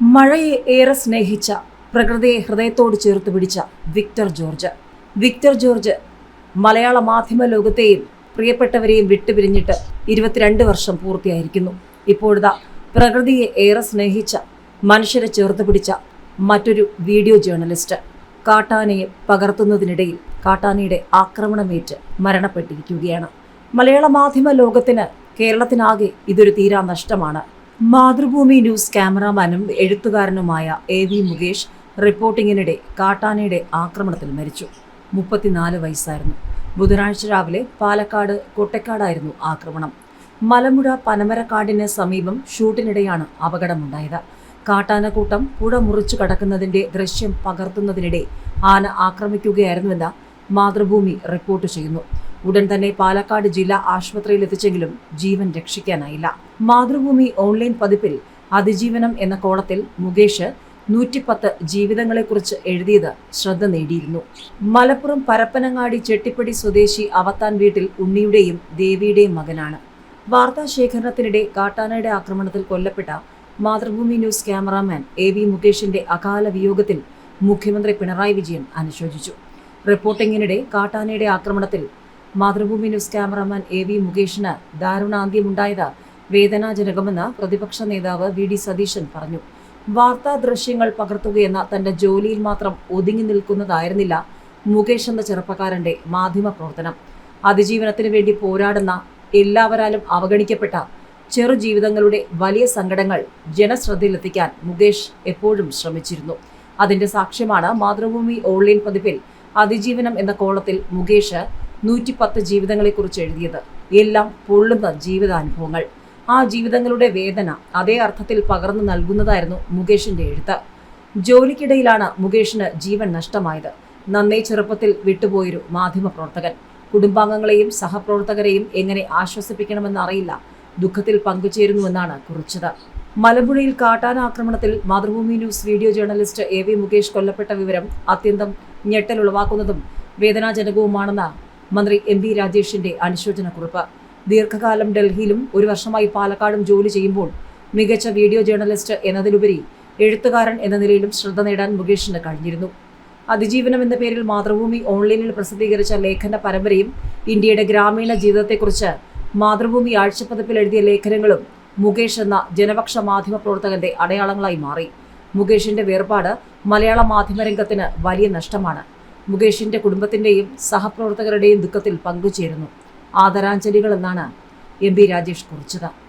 മഴയെ ഏറെ സ്നേഹിച്ച പ്രകൃതിയെ ഹൃദയത്തോട് ചേർത്ത് പിടിച്ച വിക്ടർ ജോർജ്. വിക്ടർ ജോർജ് മലയാള മാധ്യമ ലോകത്തെയും പ്രിയപ്പെട്ടവരെയും വിട്ടുപിരിഞ്ഞിട്ട് ഇരുപത്തിരണ്ട് വർഷം പൂർത്തിയായിരിക്കുന്നു. ഇപ്പോഴത്തെ പ്രകൃതിയെ ഏറെ സ്നേഹിച്ച മനുഷ്യരെ ചേർത്ത് പിടിച്ച മറ്റൊരു വീഡിയോ ജേർണലിസ്റ്റ് കാട്ടാനയെ പകർത്തുന്നതിനിടയിൽ കാട്ടാനയുടെ ആക്രമണമേറ്റ് മരണപ്പെട്ടിരിക്കുകയാണ്. മലയാള മാധ്യമ ലോകത്തിന് കേരളത്തിനാകെ ഇതൊരു തീരാ നഷ്ടമാണ്. മാതൃഭൂമി ന്യൂസ് ക്യാമറാമാനും എഴുത്തുകാരനുമായ എ വി മുകേഷ് റിപ്പോർട്ടിങ്ങിനിടെ കാട്ടാനയുടെ ആക്രമണത്തിൽ മരിച്ചു. മുപ്പത്തിനാല് വയസ്സായിരുന്നു. ബുധനാഴ്ച രാവിലെ പാലക്കാട് കൊട്ടക്കാടായിരുന്നു ആക്രമണം. മലമ്പുഴ പനമരക്കാടിന് സമീപം ഷൂട്ടിനിടെയാണ് അപകടമുണ്ടായത്. കാട്ടാനക്കൂട്ടം പുഴ മുറിച്ചു കടക്കുന്നതിന്റെ ദൃശ്യം പകർത്തുന്നതിനിടെ ആന ആക്രമിക്കുകയായിരുന്നുവെന്ന് മാതൃഭൂമി റിപ്പോർട്ട് ചെയ്യുന്നു. ഉടൻ തന്നെ പാലക്കാട് ജില്ലാ ആശുപത്രിയിൽ എത്തിച്ചെങ്കിലും ജീവൻ രക്ഷിക്കാനായില്ല. മാതൃഭൂമി ഓൺലൈൻ പതിപ്പിൽ അതിജീവനം എന്ന കോളത്തിൽ മുകേഷ് നൂറ്റിപ്പത്ത് ജീവിതങ്ങളെക്കുറിച്ച് എഴുതിയത് ശ്രദ്ധ നേടിയിരുന്നു. മലപ്പുറം പരപ്പനങ്ങാടി ചെട്ടിപ്പടി സ്വദേശി അവത്താൻ വീട്ടിൽ ഉണ്ണിയുടെയും ദേവിയുടെയും മകനാണ്. വാർത്താ ശേഖരണത്തിനിടെ കാട്ടാനയുടെ ആക്രമണത്തിൽ കൊല്ലപ്പെട്ട Mathrubhumi news cameraman A V മുകേഷിന്റെ അകാല വിയോഗത്തിൽ മുഖ്യമന്ത്രി പിണറായി വിജയൻ അനുശോചിച്ചു. റിപ്പോർട്ടിങ്ങിനിടെ കാട്ടാനയുടെ ആക്രമണത്തിൽ Mathrubhumi news cameraman A V മുകേഷിന് ദാരുണാന്ത്യമുണ്ടായത് വേദനാജനകമെന്ന് പ്രതിപക്ഷ നേതാവ് വി ഡി സതീശൻ പറഞ്ഞു. വാർത്താ ദൃശ്യങ്ങൾ പകർത്തുകയെന്ന തന്റെ ജോലിയിൽ മാത്രം ഒതുങ്ങി നിൽക്കുന്നതായിരുന്നില്ല മുകേഷ് എന്ന ചെറുപ്പക്കാരന്റെ മാധ്യമ പ്രവർത്തനം അതിജീവനത്തിന് വേണ്ടി പോരാടുന്ന എല്ലാവരാലും അവഗണിക്കപ്പെട്ട ചെറു ജീവിതങ്ങളുടെ വലിയ സങ്കടങ്ങൾ ജനശ്രദ്ധയിലെത്തിക്കാൻ മുകേഷ് എപ്പോഴും ശ്രമിച്ചിരുന്നു. അതിന്റെ സാക്ഷ്യമാണ് മാതൃഭൂമി ഓൺലൈൻ പതിപ്പിൽ അതിജീവനം എന്ന കോളത്തിൽ മുകേഷ് നൂറ്റിപ്പത്ത് ജീവിതങ്ങളെക്കുറിച്ച് എഴുതിയത്. എല്ലാം പൊള്ളുന്ന ജീവിതാനുഭവങ്ങൾ. ആ ജീവിതങ്ങളുടെ വേദന അതേ അർത്ഥത്തിൽ പകർന്നു നൽകുന്നതായിരുന്നു മുകേഷിന്റെ എഴുത്ത്. ജോലിക്കിടയിലാണ് മുകേഷിന് ജീവൻ നഷ്ടമായത്. നന്നേ ചെറുപ്പത്തിൽ വിട്ടുപോയൊരു മാധ്യമപ്രവർത്തകൻ. കുടുംബാംഗങ്ങളെയും സഹപ്രവർത്തകരെയും എങ്ങനെ ആശ്വസിപ്പിക്കണമെന്നറിയില്ല ദുഃഖത്തിൽ പങ്കുചേരുന്നുവെന്നാണ് കുറിച്ചത്. മലമ്പുഴയിൽ കാട്ടാന ആക്രമണത്തിൽ Mathrubhumi news video journalist A V Mukesh കൊല്ലപ്പെട്ട വിവരം അത്യന്തം ഞെട്ടലുളവാക്കുന്നതും വേദനാജനകവുമാണെന്ന് മന്ത്രി എം വി രാജേഷിന്റെ അനുശോചന കുറിപ്പ് ദീർഘകാലം ഡൽഹിയിലും ഒരു വർഷമായി പാലക്കാടും ജോലി ചെയ്യുമ്പോൾ മികച്ച വീഡിയോ ജേർണലിസ്റ്റ് എന്നതിലുപരി എഴുത്തുകാരൻ എന്ന നിലയിലും ശ്രദ്ധ നേടാൻ മുകേഷിന് കഴിഞ്ഞിരുന്നു. അതിജീവനം എന്ന പേരിൽ മാതൃഭൂമി ഓൺലൈനിൽ പ്രസിദ്ധീകരിച്ച ലേഖന പരമ്പരയും ഇന്ത്യയുടെ ഗ്രാമീണ ജീവിതത്തെക്കുറിച്ച് മാതൃഭൂമി ആഴ്ചപ്പതിപ്പിൽ എഴുതിയ ലേഖനങ്ങളും മുകേഷ് എന്ന ജനപക്ഷ മാധ്യമ പ്രവർത്തകന്റെ അടയാളങ്ങളായി മാറി. മുകേഷിന്റെ വേർപാട് മലയാള മാധ്യമരംഗത്തിന് വലിയ നഷ്ടമാണ്. മുകേഷിന്റെ കുടുംബത്തിന്റെയും സഹപ്രവർത്തകരുടെയും ദുഃഖത്തിൽ പങ്കുചേരുന്നു. ആദരാഞ്ജലികൾ എന്നാണ് എം രാജേഷ് കുറിച്ചത്.